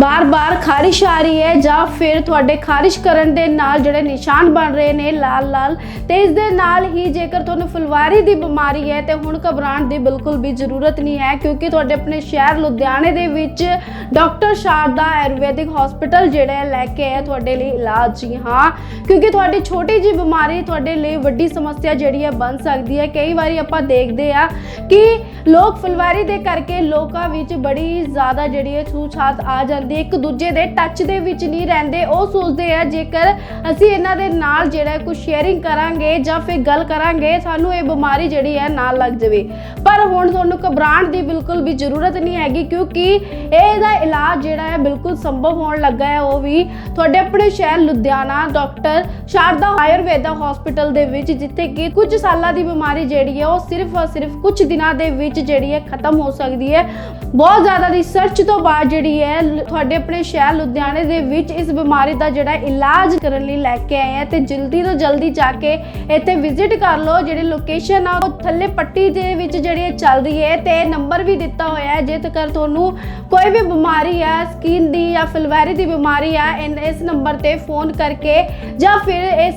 ਬਾਰ-ਬਾਰ ਖਾਰਿਸ਼ ਆ ਰਹੀ ਹੈ ਜਾਂ ਫਿਰ ਤੁਹਾਡੇ ਖਾਰਿਸ਼ ਕਰਨ ਦੇ ਨਾਲ ਜਿਹੜੇ ਨਿਸ਼ਾਨ ਬਣ ਰਹੇ ਨੇ ਲਾਲ-ਲਾਲ ਤੇ ਇਸ ਦੇ ਨਾਲ ਹੀ ਜੇਕਰ ਤੁਹਾਨੂੰ ਫੁਲਵਾਰੀ ਦੀ ਬਿਮਾਰੀ ਹੈ ਤੇ ਹੁਣ ਘਬਰਾਉਣ ਦੀ ਬਿਲਕੁਲ ਵੀ ਜ਼ਰੂਰਤ ਨਹੀਂ ਹੈ, ਕਿਉਂਕਿ ਤੁਹਾਡੇ ਆਪਣੇ ਸ਼ਹਿਰ ਲੁਧਿਆਣੇ ਦੇ ਵਿੱਚ ਡਾਕਟਰ ਸ਼ਾਰਦਾ ਆਯੁਰਵੈਦਿਕ ਹਸਪੀਟਲ ਜਿਹੜਾ ਹੈ ਲੈ ਕੇ ਆਇਆ ਤੁਹਾਡੇ ਲਈ ਇਲਾਜ। ਜੀ ਹਾਂ, ਕਿਉਂਕਿ ਤੁਹਾਡੀ ਛੋਟੀ ਜੀ ਬਿਮਾਰੀ ਤੁਹਾਡੇ ਲਈ ਵੱਡੀ ਸਮੱਸਿਆ ਜਿਹੜੀ ਹੈ ਬਣ ਸਕਦੀ ਹੈ। ਕਈ ਵਾਰੀ ਆਪਾਂ ਦੇਖਦੇ ਆ ਕਿ ਲੋਕ ਫੁਲਵਾਰੀ ਦੇ ਕਰਕੇ ਲੋਕਾਂ ਵਿੱਚ ਬੜੀ ਜ਼ਿਆਦਾ ਜਿਹੜੀ ਹੈ ਛੂਛਾਤ ਆ ਜਾਂਦੀ ਹੈ ਇੱਕ ਦੂਜੇ ਦੇ ਟੱਚ ਦੇ ਵਿੱਚ ਨਹੀਂ ਰਹਿੰਦੇ ਉਹ ਸੋਚਦੇ ਆ ਜੇਕਰ ਅਸੀਂ ਇਹਨਾਂ ਦੇ ਨਾਲ ਜਿਹੜਾ ਕੁਝ ਸ਼ੇਅਰਿੰਗ ਕਰਾਂਗੇ ਜਾਂ ਫਿਰ ਗੱਲ ਕਰਾਂਗੇ, ਸਾਨੂੰ ਇਹ ਬਿਮਾਰੀ ਜਿਹੜੀ ਹੈ ਨਾ ਲੱਗ ਜਾਵੇ। ਪਰ ਹੁਣ ਤੁਹਾਨੂੰ ਘਬਰਾਉਣ ਦੀ ਬਿਲਕੁਲ ਵੀ ਜ਼ਰੂਰਤ ਨਹੀਂ ਹੈਗੀ ਕਿਉਂਕਿ ਇਹਦਾ ਇਲਾਜ ਜਿਹੜਾ ਹੈ ਬਿਲਕੁਲ ਸੰਭਵ ਹੋਣ ਲੱਗਾ ਹੈ, ਉਹ ਵੀ ਤੁਹਾਡੇ ਆਪਣੇ ਸ਼ਹਿਰ ਲੁਧਿਆਣਾ ਡਾਕਟਰ ਸ਼ਾਰਦਾ ਆਯੁਰਵੇਦਾ ਹਸਪੀਟਲ ਦੇ ਵਿੱਚ, ਜਿੱਥੇ ਕਿ ਕੁਝ ਸਾਲਾਂ ਦੀ ਬਿਮਾਰੀ ਜਿਹੜੀ ਹੈ, ਉਹ ਸਿਰਫ ਔਰ ਸਿਰਫ ਕੁਝ ਦਿਨਾਂ ਦੇ ਵਿੱਚ ਜਿਹੜੀ ਹੈ ਖਤਮ ਹੋ ਸਕਦੀ ਹੈ। ਬਹੁਤ ਜ਼ਿਆਦਾ ਰਿਸਰਚ ਤੋਂ ਬਾਅਦ ਜਿਹੜੀ ਹੈ, ਤੁਹਾਡੇ ਆਪਣੇ ਸ਼ਹਿਰ ਲੁਧਿਆਣੇ ਦੇ ਵਿੱਚ ਇਸ ਬਿਮਾਰੀ ਦਾ ਜਿਹੜਾ ਇਲਾਜ ਕਰਨ ਲਈ ਲੈ ਕੇ ਆਏ ਆ ਤੇ ਜਲਦੀ ਤੋਂ ਜਲਦੀ ਜਾ ਕੇ ਇੱਥੇ ਵਿਜ਼ਿਟ ਕਰ ਲਓ। ਜਿਹੜੀ ਲੋਕੇਸ਼ਨ ਆ, ਉਹ ਥੱਲੇ ਪੱਟੀ ਦੇ ਵਿੱਚ ਜਿਹੜੀ ਇਹ ਚੱਲ ਰਹੀ ਹੈ ਤੇ ਨੰਬਰ ਵੀ ਦਿੱਤਾ ਹੋਇਆ ਹੈ। ਜੇ ਤੱਕ ਤੁਹਾਨੂੰ ਕੋਈ ਵੀ ਬਿਮਾਰੀ ਆ ਸਕਿਨ ਦੀ ਜਾਂ ਫਲਵੈਰੀ ਦੀ ਬਿਮਾਰੀ ਆ, ਇਨ- ਇਸ ਨੰਬਰ ਤੇ ਫੋਨ ਕਰਕੇ ਜਾਂ ਫਿਰ ਇਸ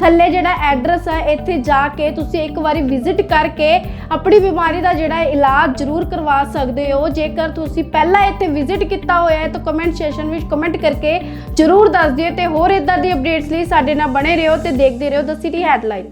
ਥੱਲੇ ਜਿਹੜਾ ਐਡਰੈਸ ਹੈ ਇੱਥੇ ਜਾ ਕੇ ਤੁਸੀਂ ਇੱਕ ਵਾਰੀ ਵਿਜ਼ਿਟ ਕਰਕੇ ਆਪਣੀ ਬਿਮਾਰੀ ਦਾ ਜਿਹੜਾ ਇਲਾਜ ਜ਼ਰੂਰ ਕਰਵਾ ਸਕਦੇ ਹੋ। ਜੇਕਰ ਤੁਸੀਂ ਪਹਿਲਾਂ ਇੱਥੇ ਵਿਜ਼ਿਟ ਕੀਤਾ ਹੋਇਆ ਹੈ, ਤਾਂ ਕਮੈਂਟ ਸੈਸ਼ਨ ਵਿੱਚ ਕਮੈਂਟ ਕਰਕੇ ਜ਼ਰੂਰ ਦੱਸ ਦਿਓ ਤੇ ਹੋਰ ਇਦਾਂ ਦੀ ਅਪਡੇਟ ਅਪਡੇਟਸ ਲਈ ਸਾਡੇ ਨਾਲ ਬਣੇ ਰਹੋ ਤੇ ਦੇਖਦੇ ਰਹੋ ਦ ਸਿਟੀ ਹੈਡਲਾਈਨ